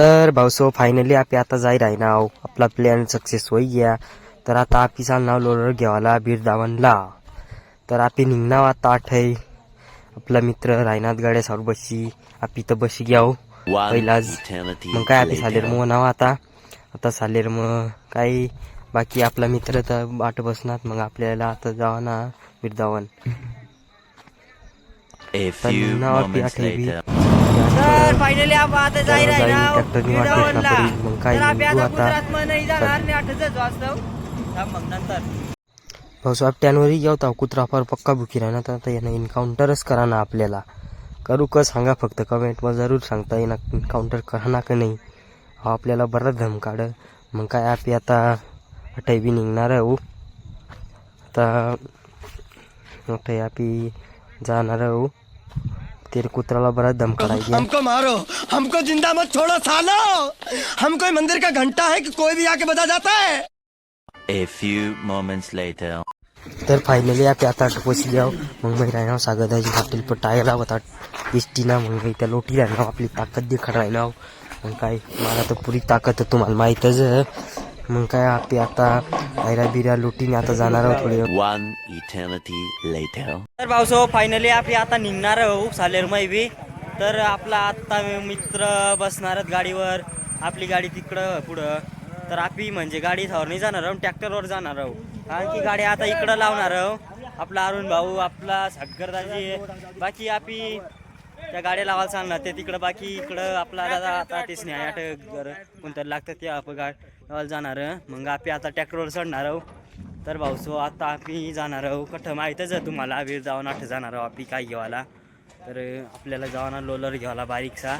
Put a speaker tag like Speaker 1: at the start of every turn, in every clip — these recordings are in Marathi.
Speaker 1: तर भाऊसो फायनली आपी आता जाईल आहे ना आपला प्लॅन सक्सेस होई गया तर आता आपी चालणार लोलर घेवाला बीर दावणला तर आपी निघणार आता आठय आपला मित्र रायनाथ गाड्या सावर बशी. आपी तर बशी घ्याव. पहिलाच. मग काय आपी सालेर. मग नाव आता? आता सालेर मग काही बाकी आपला मित्र तर वाट बसणार. मग आपल्याला आता जावा ना बीर दावण
Speaker 2: A
Speaker 1: तर आपी
Speaker 3: फायनली आपण आता.
Speaker 1: मग
Speaker 3: मग
Speaker 1: आपट्यांवरही कुत्रा फार पक्का बुकी राहणार तर आता यानं एन्काउंटरच करा ना आपल्याला. करू का सांगा फक्त कमेंटमध्ये जरूर सांगता येईना एन्काउंटर करा ना का नाही. हा आपल्याला बरं धम काढ मग काय आपली आता अटाई बी निघणार आहे हो. आता अटाई आपी जाणार आहे हो. ते कुत्राला बराच धम काढायचे
Speaker 4: हमको मारो। हमको जिंदा मत छोड़ो सालो। हम कोई मंदिर का घंटा है कि कोई भी आके बजा जाता है?
Speaker 2: A few moments later.
Speaker 1: तर फायनली आपली आता पोचली आहो मग मी राहणार सागदाची हॉटेल पण टायला होता इष्टीना मग मी त्या लोटी राहणार आपली ताकद देखत राहणार मग काय मला तर पुरी ताकद तुम्हाला माहीतच आहे मग काय आपली आता आयरा बिरा लोटीने आता जाणार आहोत थोडी
Speaker 2: One eternity later.
Speaker 3: तर भाऊसो फायनली आपली आता निघणार आहो सालेर बी तर आपला आता मित्र बसणार आहेत गाडीवर. आपली गाडी तिकडं पुढं. तर आपली म्हणजे गाडी थावर नाही जाणार आहो ट्रॅक्टरवर जाणार आहो. कारण की गाडी आता इकडं लावणार आहो. आपला अरुण भाऊ आपला सागरदाजी बाकी आपी त्या गाड्या लावायला सांगणार. ते तिकडं बाकी इकडं आपला दादा आता तेच नाही आठ घर कोणतरी लागतं ते आपण गाड लावायला जाणार. मग आपी आता ट्रॅक्टरवर चढणार आहो. तर भाऊसो आता आम्ही जाणार आहो. कठं माहीतच आहे तुम्हाला. वेळ जाऊन आठ जाणार आहो आपली काय घेवाला तर आपल्याला जावाना लोलर घ्यावाला बारीकसा.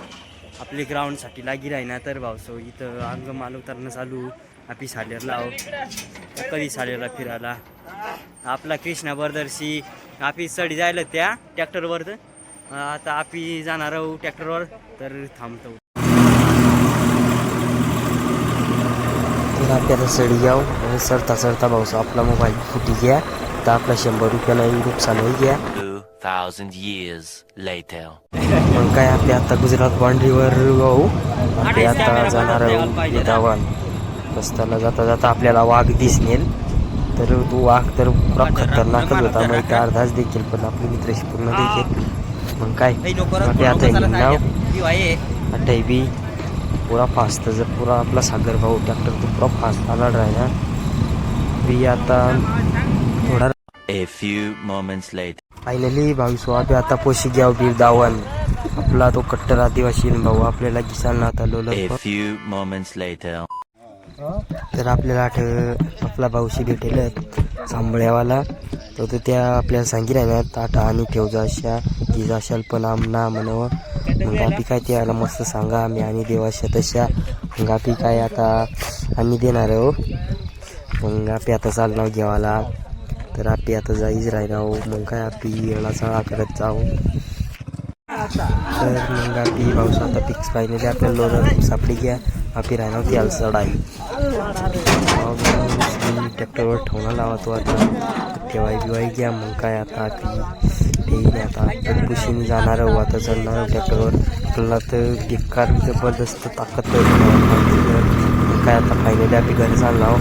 Speaker 3: आपली ग्राउंडसाठी लागी राहिना तर भाऊसो इथं अंग माल उतरणं चालू. आपली सालेरला आहो. कधी सालेरला फिरायला. आपला कृष्णा बरदर्शी. आपी चढी जायला त्या ट्रॅक्टरवर तर आता आपी जाणार आहो ट्रॅक्टरवर. तर थांबतो.
Speaker 1: तर आपल्याला सडी घ्याव आणि सरता सरता भाऊस आपला मोबाईल फुटी घ्या. तर आपला शंभर रुपयाला नुकसान होई घ्या.
Speaker 2: Two thousand years later.
Speaker 1: मग काय आपल्या आता गुजरात बाउंड्रीवर जाऊ आपले आता जाणार आहोत दावान रस्त्याला जाता जाता आपल्याला वाघ दिसनेल. तर तो वाघ तर पुरा खतरनाकच होता मग त्या अर्धाच देखील पण आपले मित्राशी पूर्ण देखील. मग काय? आपले आता नाव. अटाई बी पुरा फास्ट जर पुरा आपला सागर भाऊ ट्रॅक्टर तो पुरा फास्ट आला राहिला. बी आता थोडा
Speaker 2: A few moments later.
Speaker 1: Finally भावीस आपे आता पोशी घ्याव बीर दावण आपला तो कट्टर आदिवासी भाऊ आपल्याला ना आता
Speaker 2: A
Speaker 1: लोलर
Speaker 2: few moments later.
Speaker 1: तर आपल्याला आठ आपला भाऊशी भेटेल सांभळ्यावाला. तर तो त्या आपल्याला सांगी ना ताटा आणि ठेवजा अशा की जाशाल पण आमना म्हणव हंगापी काय ते आला मस्त सांगा आम्ही आणि देवाशा तशा हंगापी काय आता आम्ही देणार हो मग आपी आता चालणार घेवाला. तर आपी आता जाईच राहिला हो मग काय आपी येळा चळा करत जाऊ. तर मग आपली भाऊ आता पिक्स पाहिजे. आपल्याला लोणं सापडी घ्या. आपली राहणार ती अलसडाई ट्रॅक्टरवर ठेवणं लावतो आता. ठेवाई बिवाई घ्या मग काय आता आपली ठेवी आता. पुशीने जाणार हो आता चढणार ट्रॅक्टरवर आपल्याला तर बेकार जबरदस्त ताकद मग काय आता फायनली आपली घरी चालला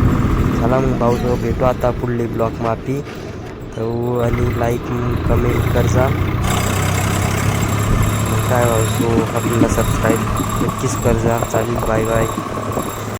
Speaker 1: चला मग भाऊ भेटू आता पुढली ब्लॉक माफी तर आणि लाईक कमेंट करजा. काय भाऊ आपल्याला सबस्क्राईब नक्कीच करजा चालेल बाय बाय